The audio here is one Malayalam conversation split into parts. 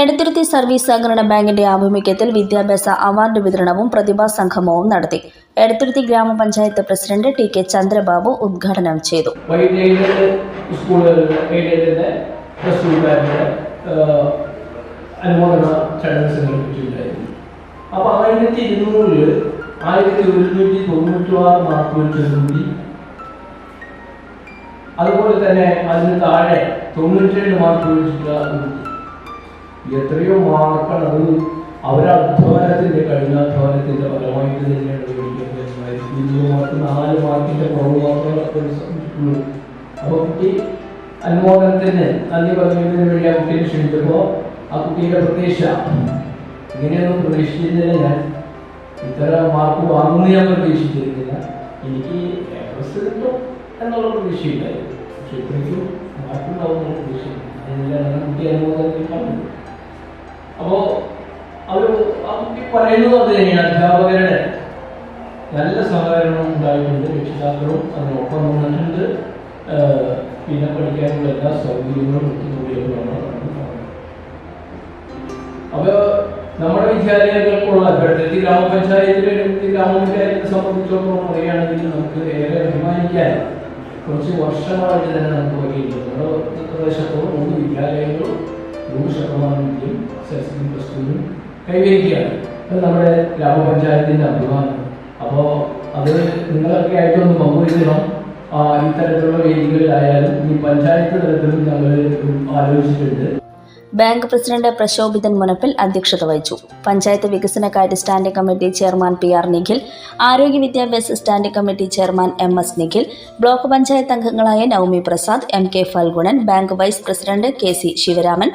എടത്തുരുത്തി സർവീസ് സഹകരണ ബാങ്കിന്റെ ആഭിമുഖ്യത്തിൽ വിദ്യാഭ്യാസ അവാർഡ് വിതരണവും പ്രതിഭാ സംഗമവും നടത്തി. എടത്തുരുത്തി ഗ്രാമപഞ്ചായത്ത് പ്രസിഡന്റ് ടി കെ ചന്ദ്രബാബു ഉദ്ഘാടനം ചെയ്തു. മാർക്ക് അതുപോലെ തന്നെ അതിന് താഴെ തൊണ്ണൂറ്റി രണ്ട് മാർക്ക് കുട്ടി. എത്രയോ മാർക്ക് അത് അവരധ്വാനത്തിന്റെ കഠിനാധ്വാനത്തിന്റെ ഫലമായിട്ട് തന്നെയാണ് മാർക്ക് നാല് മാർക്കിന്റെ കുറവ് മാത്രമേ അപ്പോൾ കുട്ടി അനുമോദനത്തിന് നന്ദി പറയുന്നതിന് വേണ്ടി ആ കുട്ടിയെ ക്ഷണിച്ചപ്പോൾ ആ കുട്ടിയുടെ പ്രതീക്ഷ ഇങ്ങനെയൊന്നും പ്രതീക്ഷിച്ചിരുന്നില്ല ഞാൻ. ഇത്ര മാർക്ക് വാങ്ങുമെന്ന് ഞാൻ പ്രതീക്ഷിച്ചിരുന്നില്ല. എനിക്ക് കിട്ടും എന്നുള്ള പ്രതീക്ഷയില്ലായിരുന്നു പക്ഷെ ഇത്രയ്ക്കും മാർക്കുണ്ടാവും എന്നുള്ള പ്രതീക്ഷയില്ല അതിനെല്ലാം കുട്ടി അനുമോദനത്തിൽ പറഞ്ഞത് ആ കുട്ടി പറയുന്നത് അത് തന്നെയാണ്. അധ്യാപകരുടെ നല്ല സഹകരണം ഉണ്ടായിട്ടുണ്ട്. രക്ഷിതാക്കളും അതിനൊപ്പം നിന്നിട്ടുണ്ട് ഏഹ് പിന്നെ പഠിക്കാനുള്ള എല്ലാ സൗകര്യങ്ങളും ഒത്തുകൂടിയതുമാണ് അപ്പോൾ നമ്മുടെ വിദ്യാലയങ്ങൾക്കുള്ള ഇവിടുത്തെ ഗ്രാമപഞ്ചായത്തിലെ ഗ്രാമപഞ്ചായത്തിനെ സംബന്ധിച്ചിടത്തോളം പറയുകയാണെങ്കിൽ നമുക്ക് ഏറെ അഭിമാനിക്കാൻ കുറച്ച് വർഷമായിട്ട് തന്നെ നമുക്ക് പറയുന്നത് നമ്മുടെ പ്രദേശത്തോളം മൂന്ന് വിദ്യാലയങ്ങളും നൂറ് ശതമാനം വിദ്യയും സെസ്സും പ്ലസ് ടുവും കൈവരിക്കുകയാണ്. അത് നമ്മുടെ ഗ്രാമപഞ്ചായത്തിന്റെ അഭിമാനം. അപ്പോൾ അത് നിങ്ങളൊക്കെ ആയിട്ടൊന്ന് പങ്കുവയ്ക്കണം ഇത്തരത്തിലുള്ള വേദികളിലായാലും ഈ പഞ്ചായത്ത് തലത്തിലും ഞങ്ങൾ ആലോചിച്ചിട്ടുണ്ട്. ബാങ്ക് പ്രസിഡന്റ് പ്രശോഭിതൻ മുനപ്പിൽ അധ്യക്ഷത വഹിച്ചു. പഞ്ചായത്ത് വികസന കാര്യ standing committee chairman P R Nikhil ആരോഗ്യ വിദ്യാഭ്യാസ standing committee chairman M S Nikhil block panchayat അംഗങ്ങളായ Navami Prasad M K Phalgunan bank vice president K C Sivaraman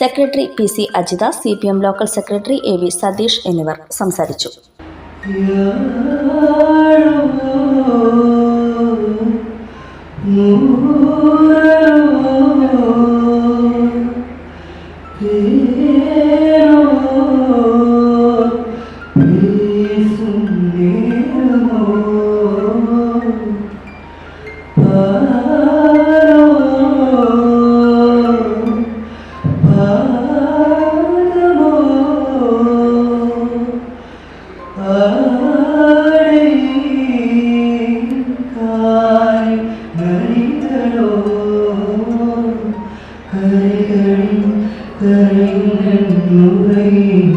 secretary P C Ajitha C P M local secretary A V Satheesh എന്നിവർ സംസാരിച്ചു. hình hình lũ you.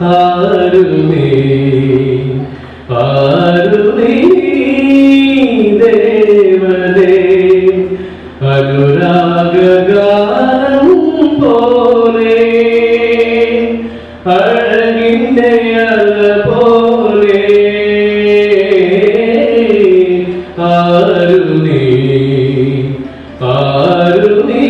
ആരുമേ ആരുമേ ദേവനേ? ആരുമേ ആരുമേ